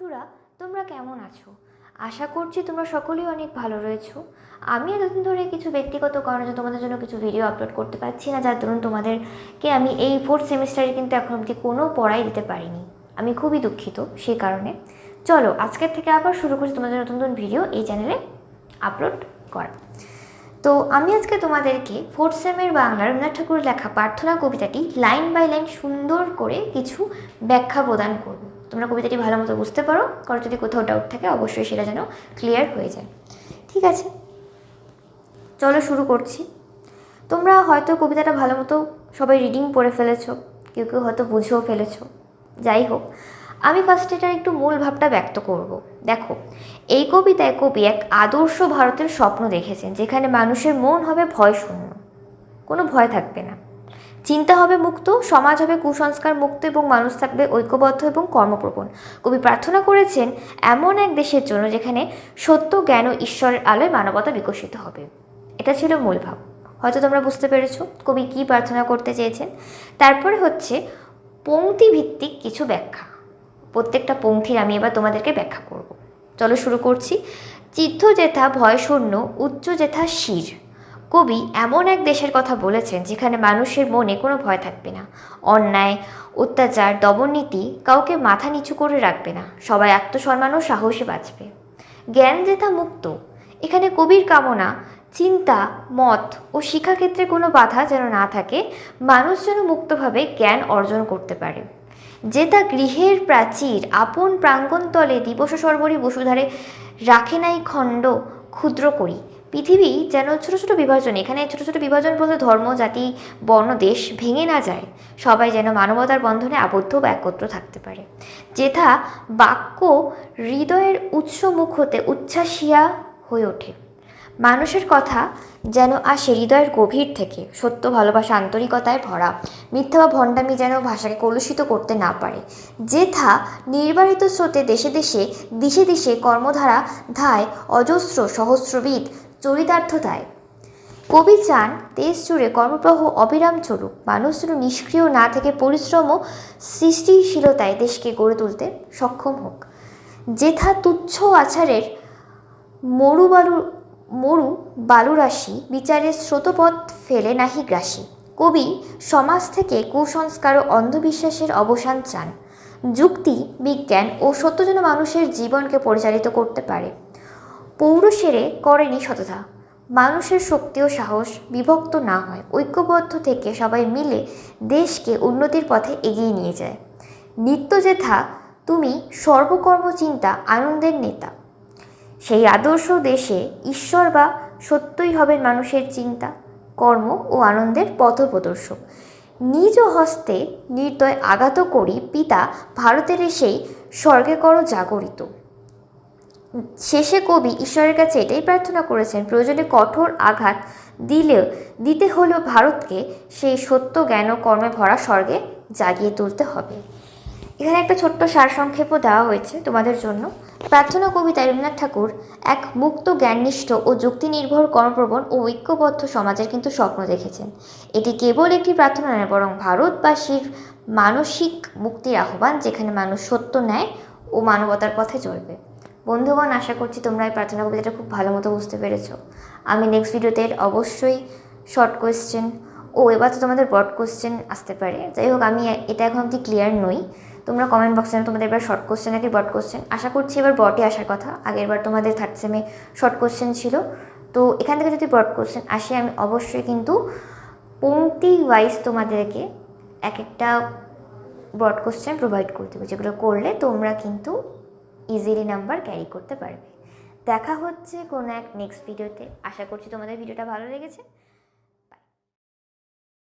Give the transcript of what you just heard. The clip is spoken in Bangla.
বন্ধুরা, তোমরা কেমন আছো? আশা করছি তোমরা সকলেই অনেক ভালো রয়েছো। আমি এতদিন ধরে কিছু ব্যক্তিগত কারণে তোমাদের জন্য কিছু ভিডিও আপলোড করতে পারছি না, যার দরুন তোমাদেরকে আমি এই ফোর্থ সেমিস্টারে কিন্তু এখন অবধি কোনো পড়াই দিতে পারিনি। আমি খুবই দুঃখিত সেই কারণে। চলো, আজকের থেকে আবার শুরু করছি তোমাদের নতুন নতুন ভিডিও এই চ্যানেলে আপলোড করা। তো আমি আজকে তোমাদেরকে ফোর্থ সেমের বাংলা রবীন্দ্রনাথ ঠাকুরের লেখা প্রার্থনা কবিতাটি লাইন বাই লাইন সুন্দর করে কিছু ব্যাখ্যা প্রদান করব। তোমরা কবিতাটি ভালো মতো বুঝতে পারো। কারও যদি কোথাও ডাউট থাকে, অবশ্যই সেটা যেন ক্লিয়ার হয়ে যায়। ঠিক আছে? চলো শুরু করছি। তোমরা হয়তো কবিতাটা ভালো মতো সবাই রিডিং পড়ে ফেলেছো, কেউ কেউ হয়তো বুঝেও ফেলেছো। যাই হোক, আমি ফার্স্ট এটার একটু মূল ভাবটা ব্যক্ত করব। দেখো, এই কবিতায় কবি এক আদর্শ ভারতের স্বপ্ন দেখেছেন, যেখানে মানুষের মন হবে ভয় শূন্য। কোনো ভয় থাকবে না। চিন্তা হবে মুক্ত, সমাজ হবে কুসংস্কার মুক্ত এবং মানুষ থাকবে ঐক্যবদ্ধ এবং কর্মপ্রবণ। কবি প্রার্থনা করেছেন, এমন এক দেশের জন্য যেখানে সত্য, জ্ঞান ও ঈশ্বরের আলোয় মানবতা বিকশিত হবে। এটা ছিল মূল ভাব। হয়তো তোমরা বুঝতে পেরেছ কবি কী প্রার্থনা করতে চেয়েছেন। তারপরে হচ্ছে পংক্তি ভিত্তিক কিছু ব্যাখ্যা। প্রত্যেকটা পংক্তির আমি এবার তোমাদেরকে ব্যাখ্যা করব। চলো শুরু করছি। চিত্ত যেথা ভয়শূন্য উচ্চ যেথা শির। কবি এমন এক দেশের কথা বলেছেন যেখানে মানুষের মনে কোনো ভয় থাকবে না। অন্যায়, অত্যাচার, দমননীতি কাউকে মাথা নিচু করে রাখবে না। সবাই আত্মসম্মান ও সাহসে বাঁচবে। জ্ঞান যেথা মুক্ত, এখানে কবির কামনা, চিন্তা, মত ও শিক্ষাক্ষেত্রে কোনো বাধা যেন না থাকে, মানুষ যেন মুক্তভাবে জ্ঞান অর্জন করতে পারে। যে তা গৃহের প্রাচীর আপন প্রাঙ্গণতলে দিবস সর্বরী বসুধারে রাখে নাই খণ্ড ক্ষুদ্র করি পৃথিবী যেন ছোট ছোট বিভাজন, এখানে ছোট ছোট বিভাজন বলতে ধর্ম, জাতি, বর্ণ, দেশ ভেঙে না যায়। সবাই যেন মানবতার বন্ধনে আবদ্ধ বা একত্র থাকতে পারে। যেথা বাক্য হৃদয়ের উৎস মুখ হতে উচ্ছ্বাসিয়া হয়ে ওঠে। মানুষের কথা যেন আসে হৃদয়ের গভীর থেকে। সত্য, ভালোবাসা, আন্তরিকতায় ভরা। মিথ্যা বা ভণ্ডামি যেন ভাষাকে কলুষিত করতে না পারে। যেথা নির্বাহিত স্রোতে দেশে দেশে, দিশে দিশে কর্মধারা ধায় অজস্র, সহস্রবিদ চরিতার্থতায়। কবি চান দেশ জুড়ে কর্মপ্রবাহ অবিরাম চলুক, মানুষ যেন নিষ্ক্রিয় না থেকে পরিশ্রম ও সৃষ্টিশীলতায় দেশকে গড়ে তুলতে সক্ষম হোক। যেথা তুচ্ছ আচারের মরু বালু, মরু বালুরাশি বিচারের স্রোতপথ ফেলে নাহি গ্রাসী। কবি সমাজ থেকে কুসংস্কার ও অন্ধবিশ্বাসের অবসান চান। যুক্তি, বিজ্ঞান ও সত্য যেন মানুষের জীবনকে পরিচালিত করতে পারে। পৌরুষেরে করেনি সততা। মানুষের শক্তি ও সাহস বিভক্ত না হয়, ঐক্যবদ্ধ থেকে সবাই মিলে দেশকে উন্নতির পথে এগিয়ে নিয়ে যায়। নিত্য যেথা তুমি সর্বকর্ম চিন্তা আনন্দের নেতা। সেই আদর্শ দেশে ঈশ্বর বা সত্যই হবেন মানুষের চিন্তা, কর্ম ও আনন্দের পথপ্রদর্শক। নিজ হস্তে নির্দয় আঘাত করি পিতা, ভারতের সেই স্বর্গে করো জাগরিত। শেষে কবি ঈশ্বরের কাছে এটাই প্রার্থনা করেছেন, প্রয়োজনে কঠোর আঘাত দিলেও দিতে হলেও ভারতকে সেই সত্য, জ্ঞান ও কর্মে ভরা স্বর্গে জাগিয়ে তুলতে হবে। এখানে একটা ছোট্ট সারসংক্ষেপও দেওয়া হয়েছে তোমাদের জন্য। প্রার্থনা কবিতায় রবীন্দ্রনাথ ঠাকুর, এক মুক্ত, জ্ঞাননিষ্ঠ ও যুক্তিনির্ভর, কর্মপ্রবণ ও ঐক্যবদ্ধ সমাজের কিন্তু স্বপ্ন দেখেছেন। এটি কেবল একটি প্রার্থনা নয়, বরং ভারতবাসীর মানসিক মুক্তির আহ্বান, যেখানে মানুষ সত্য, ন্যায় ও মানবতার পথে চলবে। বন্ধুগণ, আশা করছি তোমরা এই প্রার্থনা কবিতাটা খুব ভালো মতো বুঝতে পেরেছ। আমি নেক্সট ভিডিওতে অবশ্যই শর্ট কোয়েশ্চেন ও এবার তো তোমাদের ব্রড কোয়েশ্চেন আসতে পারে। যাই হোক, আমি এটা এখন অবধি ক্লিয়ার নই। তোমরা কমেন্ট বক্সে তোমাদের এবার শর্ট কোশ্চেন নাকি ব্রড কোশ্চেন আশা করছি এবার ব্রডে আসার কথা। আগের বার তোমাদের থার্ড সেমে শর্ট কোশ্চেন ছিল। তো এখান থেকে যদি ব্রড কোশ্চেন আসে, আমি অবশ্যই কিন্তু পংক্তি ওয়াইজ তোমাদেরকে এক একটা ব্রড কোশ্চেন প্রোভাইড করে দেবো, যেগুলো করলে তোমরা কিন্তু ইজিলি নাম্বার ক্যারি করতে পারবে। দেখা হচ্ছে কোনো এক নেক্সট ভিডিওতে আশা করছি তোমাদের ভিডিওটা ভালো লেগেছে।